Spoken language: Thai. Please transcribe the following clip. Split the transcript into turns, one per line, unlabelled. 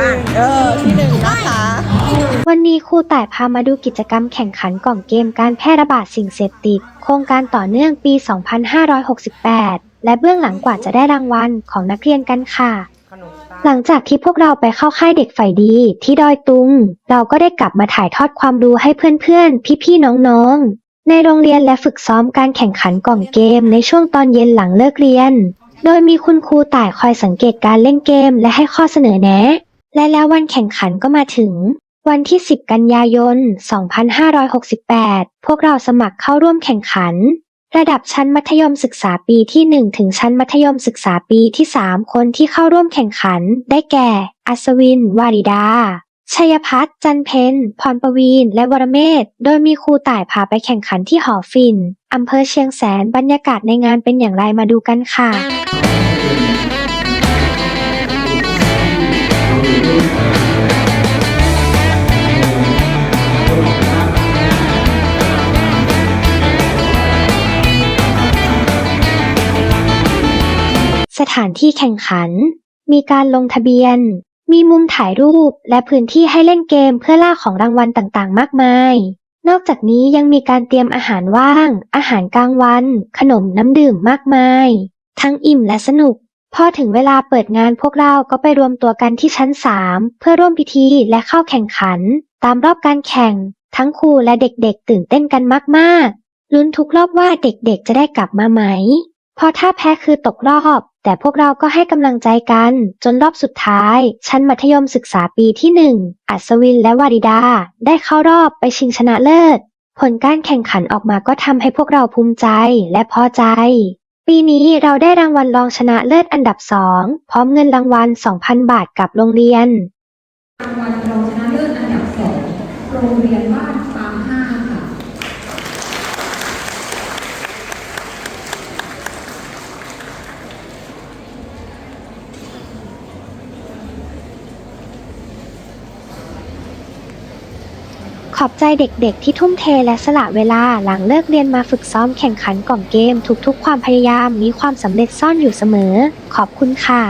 นึ่งเออที่หนึ่งนะคะ
วันนี้ครูต่ายพามาดูกิจกรรมแข่งขันกล่องเกมการแพร่ระบาดสิ่งเสพติด โครงการต่อเนื่องปี 2568 และเบื้องหลังกว่าจะได้รางวัลของนักเรียนกันค่ะ หลังจากที่พวกเราไปเข้าค่ายเด็กฝ่ายดีที่ดอยตุง เราก็ได้กลับมาถ่ายทอดความรู้ให้เพื่อนๆ พี่ๆ น้องๆ ในโรงเรียนและฝึกซ้อมการแข่งขันกล่องเกมในช่วงตอนเย็นหลังเลิกเรียน โดยมีคุณครูต่ายคอยสังเกตการเล่นเกมและให้ข้อเสนอแนะ และแล้ววันแข่งขันก็มาถึง วันที่ 10 กันยายน 2568 พวกเราสมัครเข้าร่วมแข่งขัน ระดับชั้นมัธยมศึกษาปีที่ 1 ถึงชั้นมัธยมศึกษาปีที่ 3 คนที่เข้าร่วมแข่งขัน ได้แก่ อัศวิน วาริดา ชัยพัฒน์จันเพนพรประวีน และวรเมศโดยมีครูต่ายพาไปแข่งขันที่หอฟินอำเภอเชียงแสน บรรยากาศในงานเป็นอย่างไรมาดูกันค่ะ สถานที่แข่งขัน มีการลงทะเบียน มีมุมถ่ายรูปและพื้นที่ให้เล่นเกมเพื่อล่าของรางวัลต่างๆ มากมาย นอกจากนี้ยังมีการเตรียมอาหารว่าง อาหารกลางวัน ขนมน้ำดื่มมากมาย ทั้งอิ่มและสนุก พอถึงเวลาเปิดงานพวกเราก็ไปรวมตัวกันที่ชั้น 3 เพื่อร่วมพิธีและเข้าแข่งขัน ตามรอบการแข่ง ทั้งครูและเด็กๆ ตื่นเต้นกันมากๆลุ้นทุกรอบว่าเด็กๆจะได้กลับมาไหม พราะถ้าแพ้คือตกรอบ แต่พวกเราก็ให้กำลังใจกัน จนรอบสุดท้าย ชั้นมัธยมศึกษาปีที่หนึ่งอัศวินและวาริดา ได้เข้ารอบไปชิงชนะเลิศ ผลการแข่งขันออกมาก็ทำให้พวกเราภูมิใจและพอใจ ปีนี้เราได้รางวัลรองชนะเลิศอันดับสองพร้อมเงินรางวัล 2,000 บาทกับโรงเรียน
รางวัลรองชนะเลิศอันดับสองโรงเรียนบ้านฟาร์มห้าค่ะ
ขอบใจเด็กๆ ที่ทุ่มเทและสละเวลาหลังเลิกเรียนมาฝึกซ้อมแข่งขันกล่องเกม ทุกๆ ความพยายามมีความสำเร็จซ่อนอยู่เสมอ ขอบคุณค่ะ